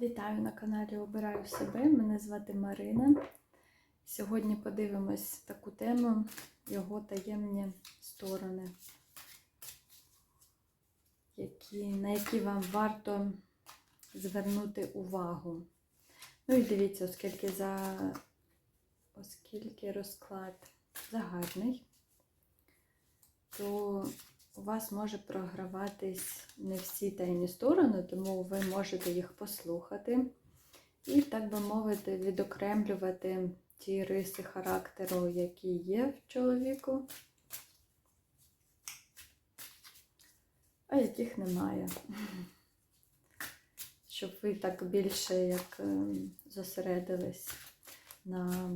Вітаю на каналі Обираю себе. Мене звати Марина. Сьогодні подивимось таку тему його таємні сторони, які, на які вам варто звернути увагу. Ну і дивіться, оскільки за оскільки розклад загальний, то у вас може програватись не всі тайні сторони, тому ви можете їх послухати і, так би мовити, відокремлювати ті риси характеру, які є в чоловіку, а яких немає. Щоб ви так більше як ем, зосередились на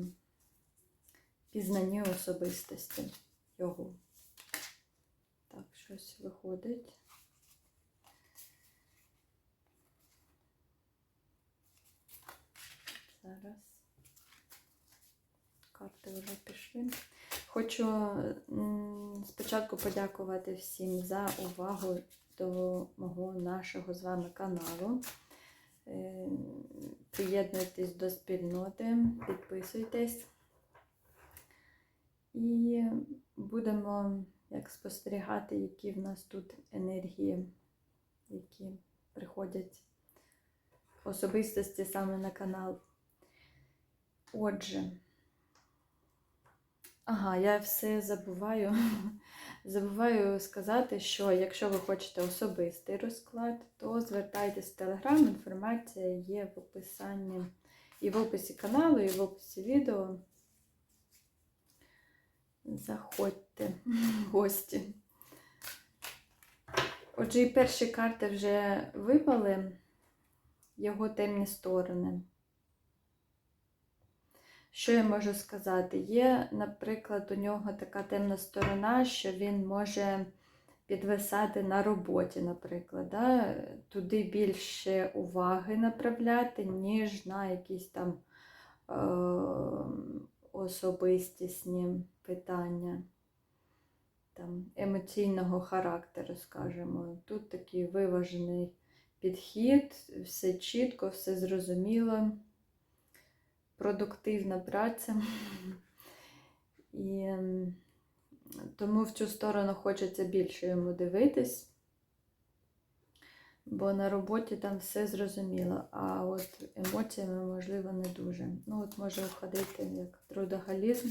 пізнанні особистості його. Щось виходить. Зараз. Карти вже пішли. Хочу спочатку подякувати всім за увагу до мого нашого з вами каналу. Е, Приєднуйтесь до спільноти, підписуйтесь. І будемо як спостерігати, які в нас тут енергії, які приходять особистості саме на канал. Отже, ага, я все забуваю. Забуваю сказати, що якщо ви хочете особистий розклад, то звертайтесь в Телеграм, інформація є в описанні і в описі каналу, і в описі відео. Заходьте в гості. Отже, і перші карти вже випали його темні сторони. Що я можу сказати? Є, наприклад, у нього така темна сторона, що він може підвисати на роботі, наприклад, да? туди більше уваги направляти, ніж на якісь там е- особистісні питання там, емоційного характеру, скажімо. Тут такий виважений підхід, все чітко, все зрозуміло, продуктивна праця. І тому в цю сторону хочеться більше йому дивитись, бо на роботі там все зрозуміло, а от емоціями, можливо, не дуже. Ну, от може входити як трудоголізм,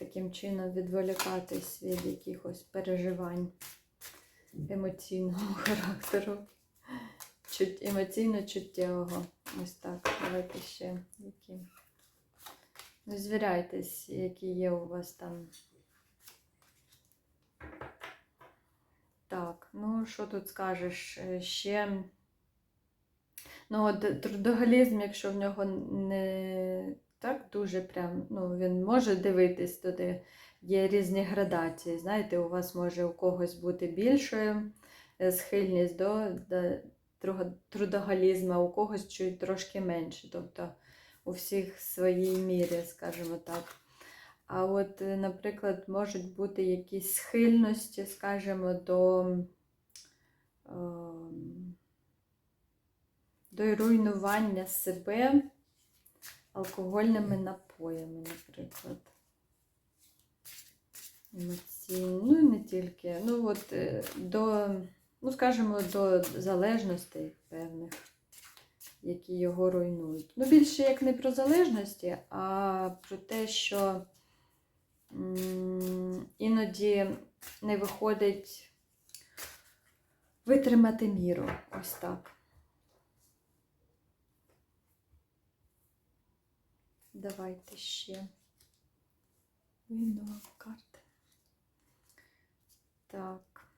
таким чином відволікатись від якихось переживань емоційного характеру, емоційно-чуттєвого. Ось так. Давайте ще які. Ну, звіряйтесь, які є у вас там. Так, ну що тут скажеш? Е, Ще. Ну, от трудоголізм, якщо в нього не так дуже прям, ну, він може дивитись туди, є різні градації. Знаєте, у вас може у когось бути більшою е, схильність до, до трудоголізму, у когось чуть трошки менше. Тобто у всіх своїй мірі, скажімо так. А от, е, наприклад, можуть бути якісь схильності, скажімо, до ем, до руйнування себе алкогольними напоями, наприклад. Емоційні, ну і не тільки. Ну, от е, до, ну, скажімо, до залежностей певних, які його руйнують. Ну, більше як не про залежності, а про те, що іноді не виходить витримати міру. Ось так. Давайте ще війнова карта. Так.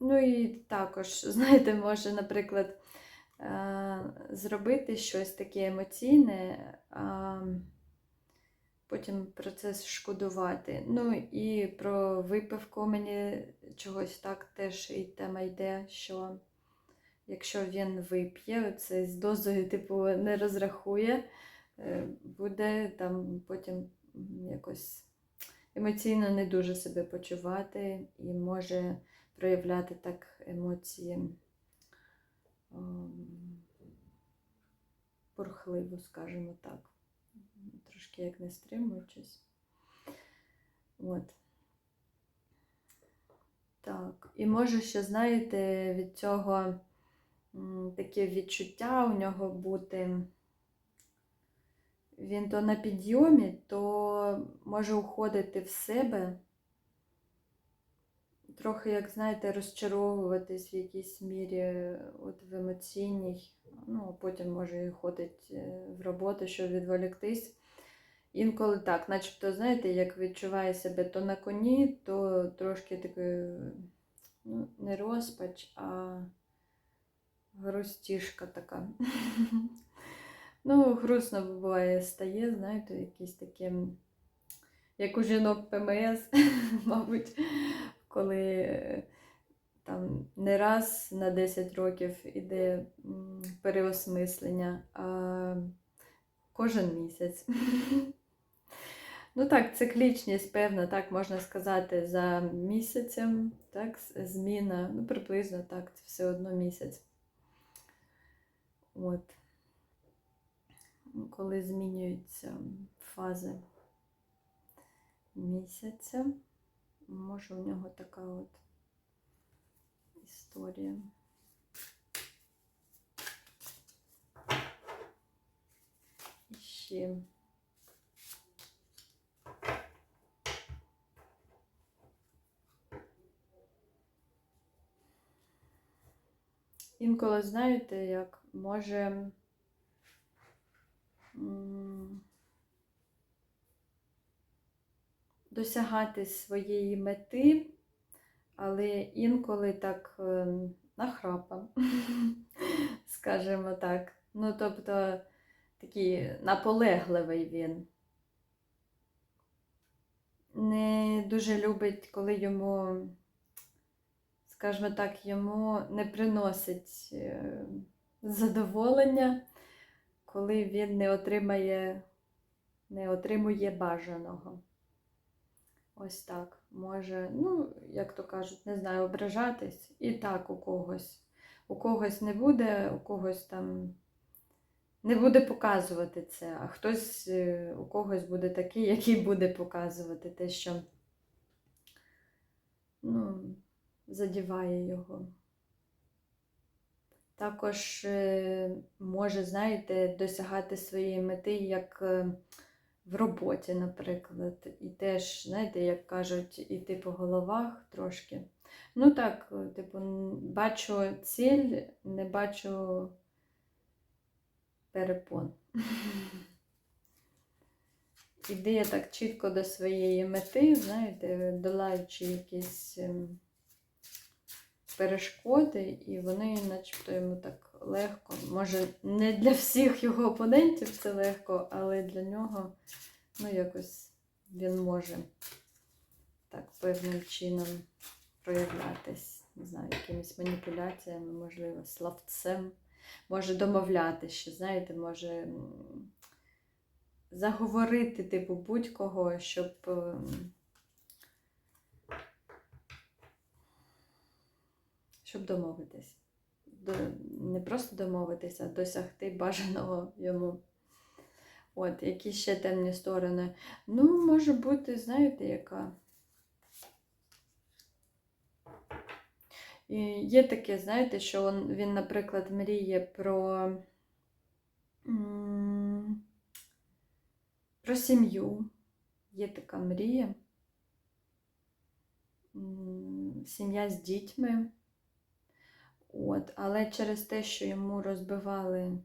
Ну і також, знаєте, може, наприклад, е, зробити щось таке емоційне, потім про це шкодувати. Ну і про випивку мені чогось так теж і тема йде, що якщо він вип'є, це з дозою, типу, не розрахує, е, буде там потім якось емоційно не дуже себе почувати і може проявляти так емоції ем, бурхливо, скажімо так. Трошки як не стримуючись. От. Так. І може ще, знаєте, від цього таке відчуття у нього бути. Він то на підйомі, то може уходити в себе, трохи, як знаєте, розчаровуватись в якійсь мірі от в емоційній, ну, потім може і ходить е, в роботу, щоб відволіктись. Інколи так, начебто, знаєте, як відчуває себе то на коні, то трошки такий, ну, не розпач, а грустішка така. Ну, грустно буває стає, знаєте, якісь такі, як у жінок ПМС, мабуть, коли е, там не раз на 10 років іде переосмислення, а кожен місяць. Ну так, циклічність, певна, так можна сказати, за місяцем, так, зміна, ну, приблизно так, це все одно місяць. От. Коли змінюються фази місяця, може у нього така от історія. Ще. Інколи, знаєте, як може досягати своєї мети, але інколи так ем, нахрапом, скажімо так. Ну, тобто такий наполегливий він. Не дуже любить, коли йому, скажімо так, йому не приносить е, задоволення, коли він не отримає, не отримує бажаного. Ось так. Може, ну, як то кажуть, не знаю, ображатись. І так у когось. У когось не буде, у когось там не буде показувати це, а хтось е, у когось буде такий, який буде показувати те, що ну, задіває його. Також е, може, знаєте, досягати своєї мети як е, в роботі, наприклад. І теж, знаєте, як кажуть, іти по головах трошки. Ну так, е, типу, бачу ціль, не бачу перепон. Ідея так чітко до своєї мети, знаєте, долаючи якісь ем, перешкоди, і вони, начебто, йому так легко. Може, не для всіх його опонентів це легко, але для нього, ну, якось він може так певним чином проявлятись, не знаю, якимись маніпуляціями, можливо, словцем. Може домовляти ще, знаєте, може заговорити, типу, будь-кого, щоб ем, щоб домовитись. До, не просто домовитись, а досягти бажаного йому. От, які ще темні сторони. Ну, може бути, знаєте, яка. І є таке, знаєте, що він, наприклад, мріє про, про сім'ю. Є така мрія. Сім'я з дітьми. От, але через те, що йому розбивали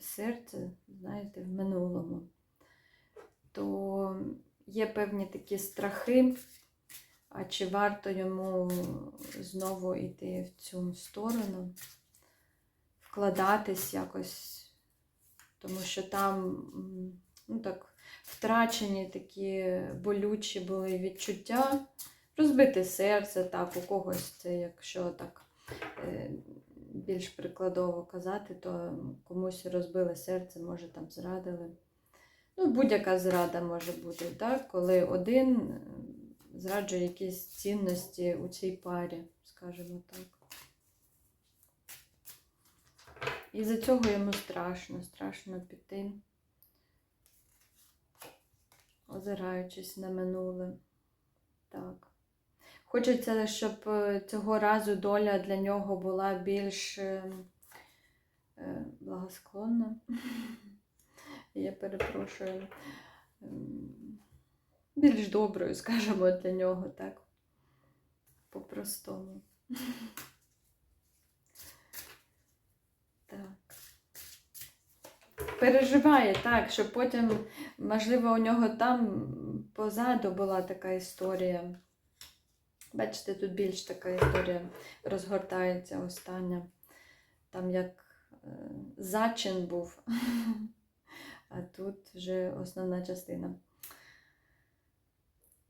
серце, знаєте, в минулому, то є певні такі страхи, а чи варто йому знову йти в цю сторону, вкладатись якось, тому що там ну, так, втрачені такі болючі були відчуття, розбите серце, так, у когось це, якщо так більш прикладово казати, то комусь розбили серце, може там зрадили. Ну, будь-яка зрада може бути, так? коли один е, зраджує якісь цінності у цій парі, скажімо так. І за цього йому страшно, страшно піти, озираючись на минуле. Так. Хочеться, щоб е, цього разу доля для нього була більш е, е, благосклонна. Я перепрошую. ем, Більш доброю, скажімо, для нього, так. По-простому. Так. Переживає так, що потім, можливо, у нього там позаду була така історія. Бачите, тут більш така історія розгортається остання. Там як е, зачин був, а тут вже основна частина.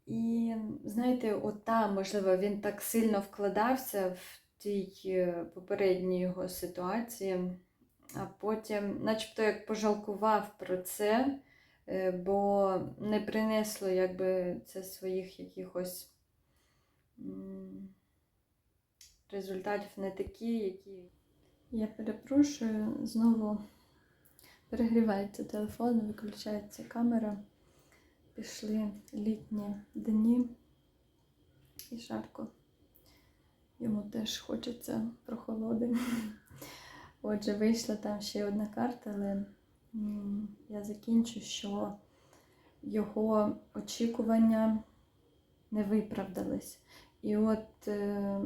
І знаєте, от можливо, він так сильно вкладався в тій е, попередній його ситуації, а потім, начебто, як пожалкував про це, е, бо не принесло якби це своїх якихось результатів не такі, які. Я перепрошую, знову перегрівається телефон, виключається камера. Пішли літні дні і жарко. Йому теж хочеться прохолоди. Отже, вийшла там ще одна карта, але я закінчу, що його очікування не виправдались. І от е,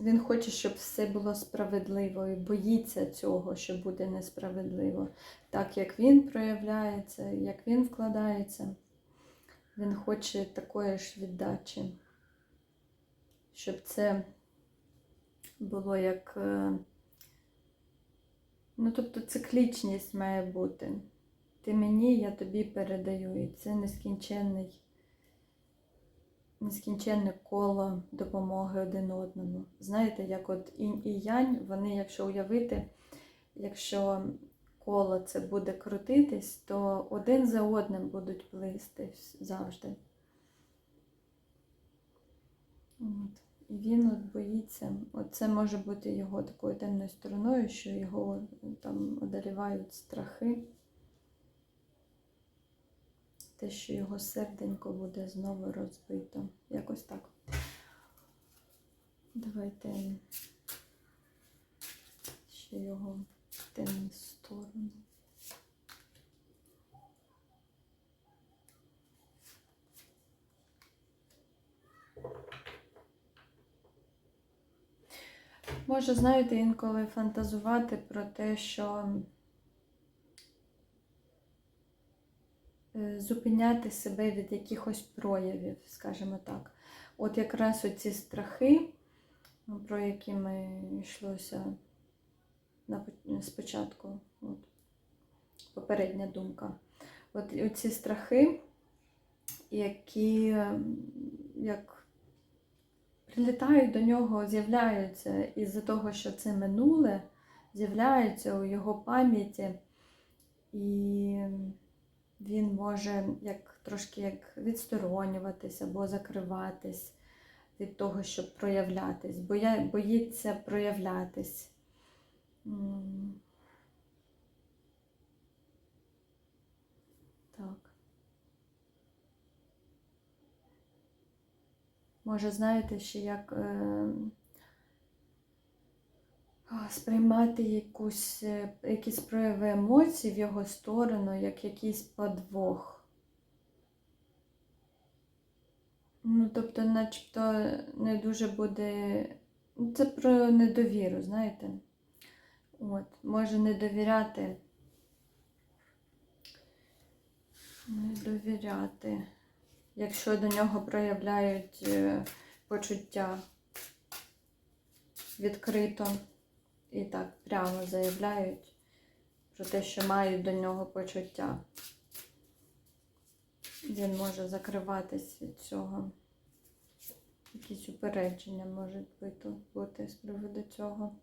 він хоче, щоб все було справедливо і боїться цього, що буде несправедливо. Так як він проявляється, як він вкладається, він хоче такої ж віддачі, щоб це було як. е, Ну, тобто циклічність має бути. Ти мені, я тобі передаю. І це нескінченний, нескінченне коло допомоги один одному. Знаєте, як от інь і янь, вони, якщо уявити, якщо коло це буде крутитись, то один за одним будуть плисти завжди. От. І він от боїться, от це може бути його такою темною стороною, що його там одолівають страхи. Те, що його серденько буде знову розбито. Якось так. Давайте ще його темну сторону. Може, знаєте, інколи фантазувати про те, що зупиняти себе від якихось проявів, скажімо так. От якраз оці страхи, ну, про які ми йшлося спочатку, от, попередня думка. От оці страхи, які як прилітають до нього, з'являються із-за того, що це минуле, з'являються у його пам'яті, і він може як трошки як відсторонюватись або закриватись від того, щоб проявлятись, боя, боїться проявлятись. Так. Може, знаєте, ще як е, сприймати якусь, е, якісь прояви емоцій в його сторону, як якийсь подвох. Ну, тобто, начебто не дуже буде. Це про недовіру, знаєте? От, може не довіряти. Не довіряти якщо до нього проявляють е, почуття відкрито і так прямо заявляють про те, що мають до нього почуття. Він може закриватись від цього. Якісь упередження можуть бути з приводу цього.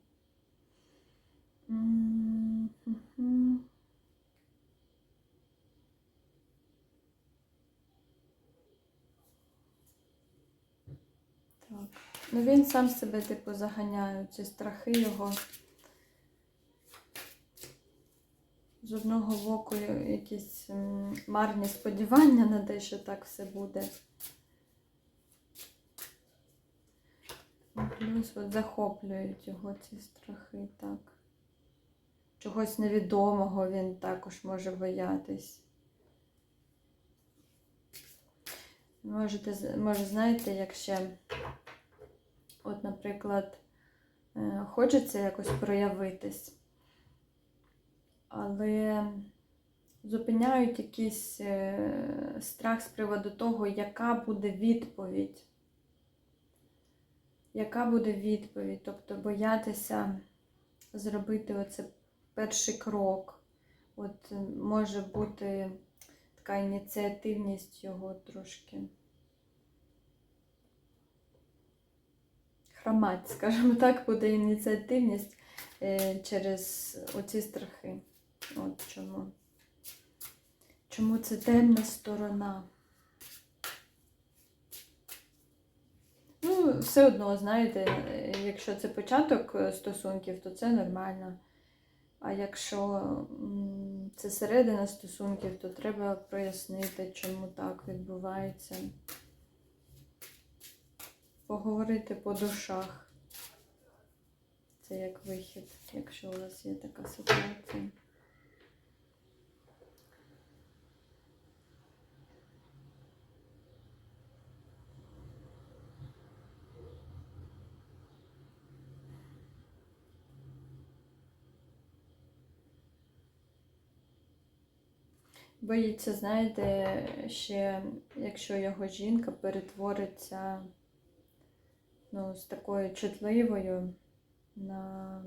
Так. Ну він сам себе, типу, заганяє, ці страхи його. З одного боку якісь марні сподівання на те, що так все буде. Плюс от захоплюють його ці страхи, так. Чогось невідомого він також може боятись. Можете, може, знаєте, як ще, от, наприклад, е, хочеться якось проявитись, але зупиняють якийсь е, страх з приводу того, яка буде відповідь. Яка буде відповідь? Тобто боятися зробити оце перший крок. От е, може бути така ініціативність його трошки. Хромать, скажімо так, буде ініціативність е, через оці страхи. От чому. Чому це темна сторона? Ну, все одно, знаєте, якщо це початок е, стосунків, то це нормально. А якщо це середина стосунків, то треба прояснити, чому так відбувається. Поговорити по душах. Це як вихід, якщо у вас є така ситуація. Боїться, знаєте, ще якщо його жінка перетвориться ну, з такою чутливою на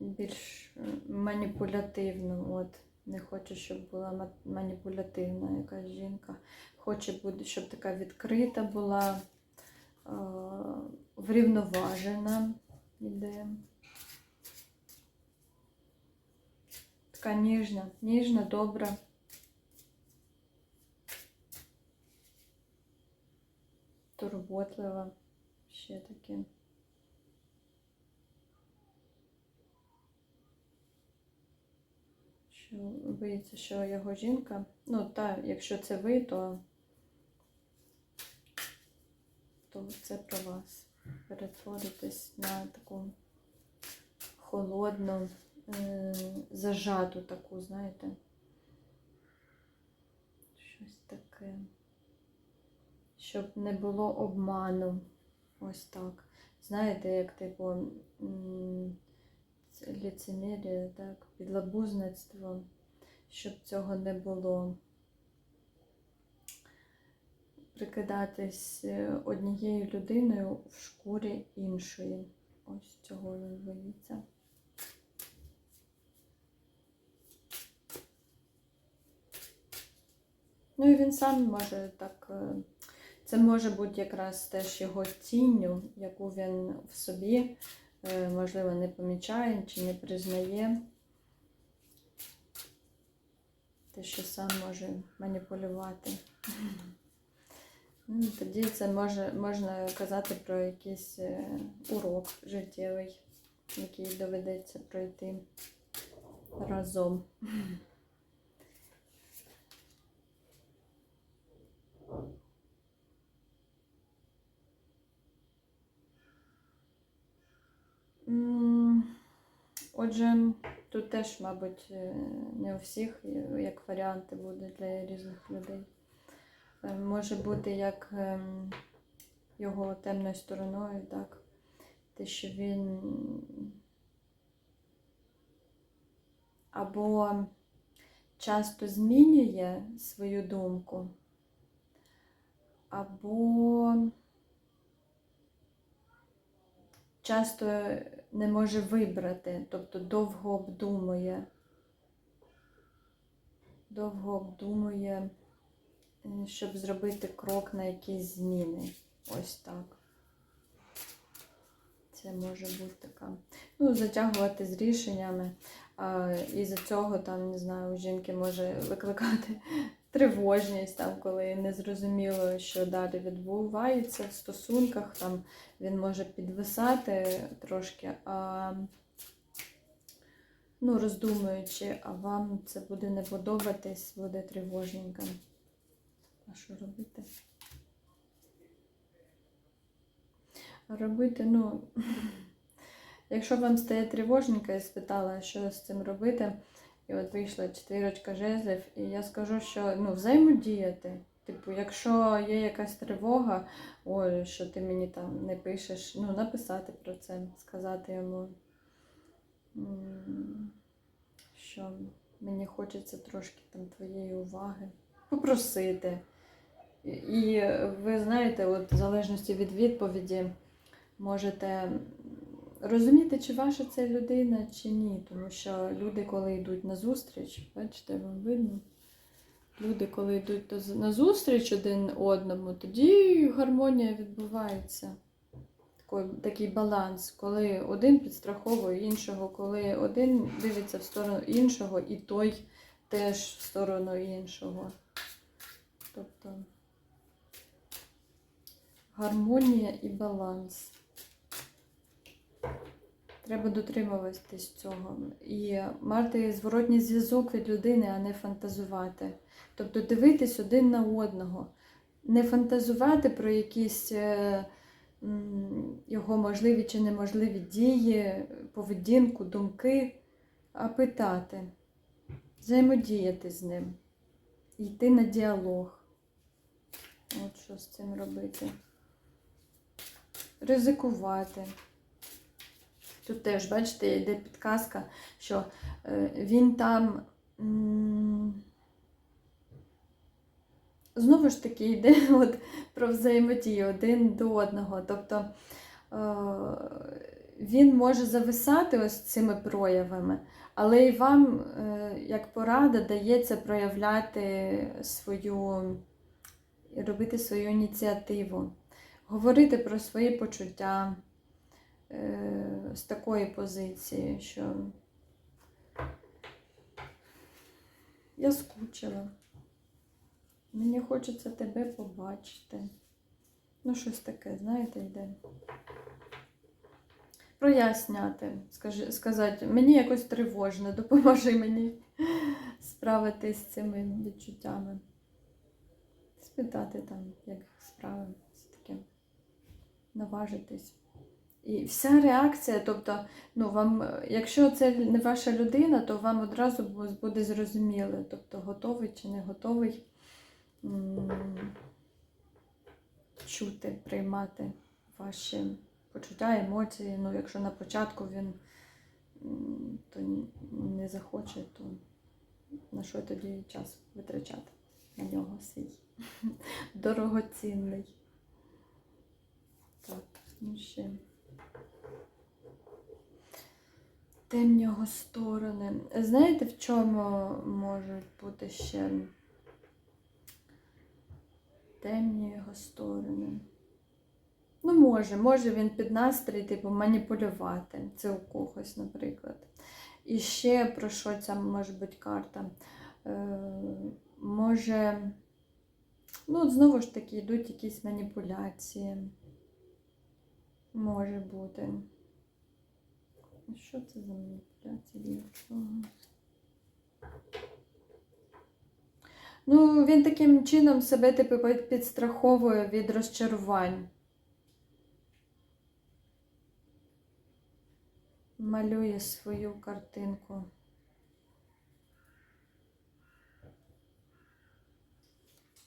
більш маніпулятивну. От. Не хочу, щоб була маніпулятивна якась жінка. Хоче, щоб така відкрита була, врівноважена іде. Така ніжна, ніжна, добра. Турботлива. Ще таке. Що боїться, що його жінка. Ну, та, якщо це ви, то, то це про вас. Перетворитись на таку холодну, зажату таку, знаєте. Щось таке. Щоб не було обману. Ось так. Знаєте, як типу ліцемір'я, так, підлабузництво, щоб цього не було. Прикидатись е, однією людиною в шкурі іншої. Ось цього він боїться. Ну і він сам може так. е, Це може бути якраз теж його тінню, яку він в собі, е, можливо, не помічає чи не признає. Те, що сам може маніпулювати. Ну, Тоді це може, можна казати про якийсь е, урок життєвий, який доведеться пройти разом. Отже, тут теж, мабуть, е, не у всіх, е, як варіанти буде для різних людей. Е, Може бути як ем, його темною стороною, так? Те, що він або часто змінює свою думку, або часто не може вибрати, тобто довго обдумує, довго обдумує, е, щоб зробити крок на якісь зміни. Ось так. Це може бути така. Ну, затягувати з рішеннями. А із-за цього там, не знаю, у жінки може викликати тривожність, там, коли не зрозуміло, що далі відбувається в стосунках, там він може підвисати трошки, а ну, роздумуючи, а вам це буде не подобатись, буде тривожненько. А що робити? Робити, ну, якщо вам стає тривожненько, я спитала, що з цим робити, і от вийшла четвірочка жезлів, і я скажу, що ну, взаємодіяти. Типу, якщо є якась тривога, ой, що ти мені там не пишеш, ну, написати про це, сказати йому, що мені хочеться трошки там твоєї уваги, попросити. І ви знаєте, от в залежності від відповіді можете розуміти, чи ваша це людина, чи ні. Тому що люди, коли йдуть на зустріч, бачите, вам видно. Люди, коли йдуть на зустріч один одному, тоді гармонія відбувається. Такий баланс, коли один підстраховує іншого, коли один дивиться в сторону іншого, і той теж в сторону іншого. Тобто гармонія і баланс. Треба дотримуватись цього. І мати зворотній зв'язок від людини, а не фантазувати. Тобто дивитись один на одного. Не фантазувати про якісь е, його можливі чи неможливі дії, поведінку, думки, а питати, взаємодіяти з ним, йти на діалог. От що з цим робити. Ризикувати. Тут теж, бачите, йде підказка, що е, він там знову ж таки йде от, про взаємодію один до одного. Тобто е, він може зависати ось цими проявами, але і вам, е, як порада, дається проявляти свою, робити свою ініціативу, говорити про свої почуття з такої позиції, що я скучила. Мені хочеться тебе побачити. Ну, щось таке, знаєте, йде. Проясняти, скажи, сказати, мені якось тривожно, допоможи мені справитись з цими відчуттями. Спитати там, як справи, все таке, наважитись. І вся реакція, тобто, ну, вам, якщо це не ваша людина, то вам одразу буде зрозуміло, тобто готовий чи не готовий чути, приймати ваші почуття, емоції. Ну, якщо на початку він то не захоче, то на що тоді час витрачати на нього свій дорогоцінний. Так, ну ще. Темні його сторони. Знаєте, в чому можуть бути ще темні його сторони? Ну, може, може він під настрій, типу, маніпулювати. Це у когось, наприклад. І ще про що ця може бути карта? Е, може, ну, от знову ж таки, йдуть якісь маніпуляції. Може бути. Що це за маніпуляція? Ну, він таким чином себе типу підстраховує від розчарувань. Малює свою картинку.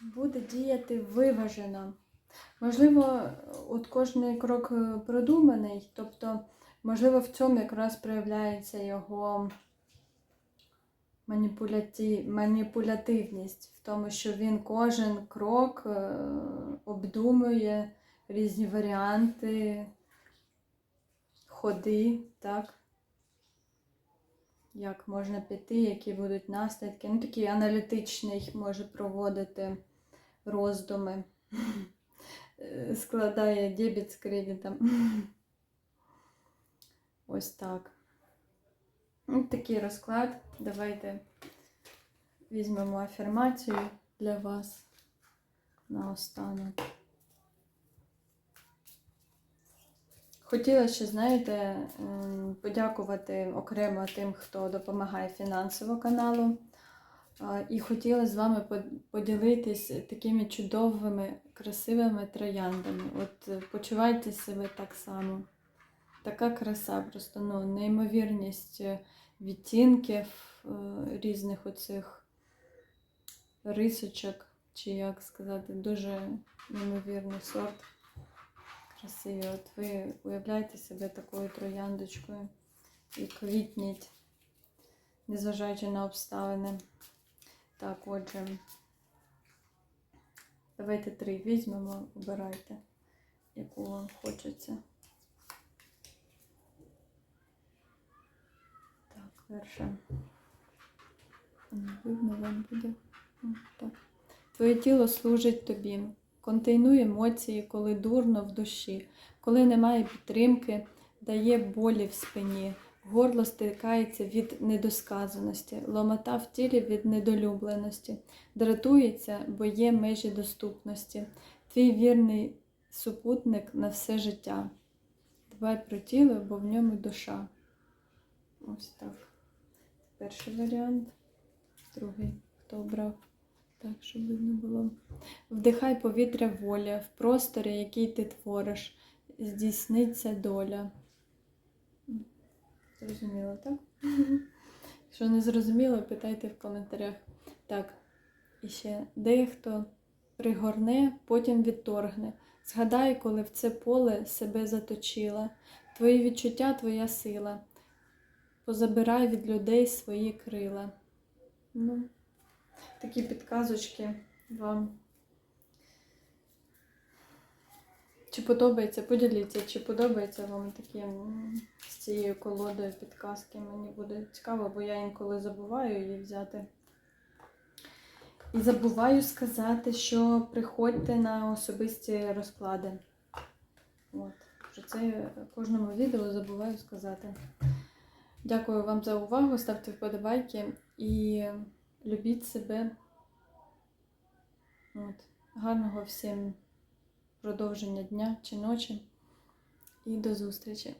Буде діяти виважено. Можливо, от кожний крок е, продуманий, тобто, можливо, в цьому якраз проявляється його маніпулятивність, в тому, що він кожен крок е, обдумує різні варіанти, ходи, так? Як можна піти, які будуть наслідки. Ну, такий аналітичний може проводити роздуми. Е, Складає дебіт з кредитом. Ось так. Ось такий розклад. Давайте візьмемо афірмацію для вас наостанок. Хотіла ще, знаєте, ем, подякувати окремо тим, хто допомагає фінансово каналу. І хотіла з вами по- поділитись такими чудовими, красивими трояндами. От е, почувайте себе так само. Така краса, просто ну, неймовірність е, відтінків е, різних оцих рисочок, чи як сказати, дуже неймовірний сорт. Красиві. От ви уявляєте себе такою трояндочкою і квітніть, незважаючи на обставини. Так, отже, давайте три візьмемо, обирайте, яку вам хочеться. Так, перше. Видно вам буде. Так. Твоє тіло служить тобі. Контейнує емоції, коли дурно в душі, коли немає підтримки, дає болі в спині, горло стикається від недосказаності, ломота в тілі від недолюбленості, дратується, бо є межі доступності. Твій вірний супутник на все життя. Дбай про тіло, бо в ньому душа. Ось так. Перший варіант. Другий, хто обрав. Так, щоб видно було. Вдихай повітря волі, в просторі, який ти твориш, здійсниться доля. Зрозуміло, так? Якщо не зрозуміло, питайте в коментарях. Так, і ще дехто пригорне, потім відторгне. Згадай, коли в це поле себе заточила. Твої відчуття, твоя сила. Позабирай від людей свої крила. Ну, такі підказочки вам. Чи подобається, поділіться, чи подобається вам такі з цією колодою підказки. Мені буде цікаво, бо я інколи забуваю її взяти. І забуваю сказати, що приходьте на особисті розклади. От, вже це кожному відео забуваю сказати. Дякую вам за увагу, ставте вподобайки і любіть себе. От. Гарного всім продовження дня чи ночі. І до зустрічі!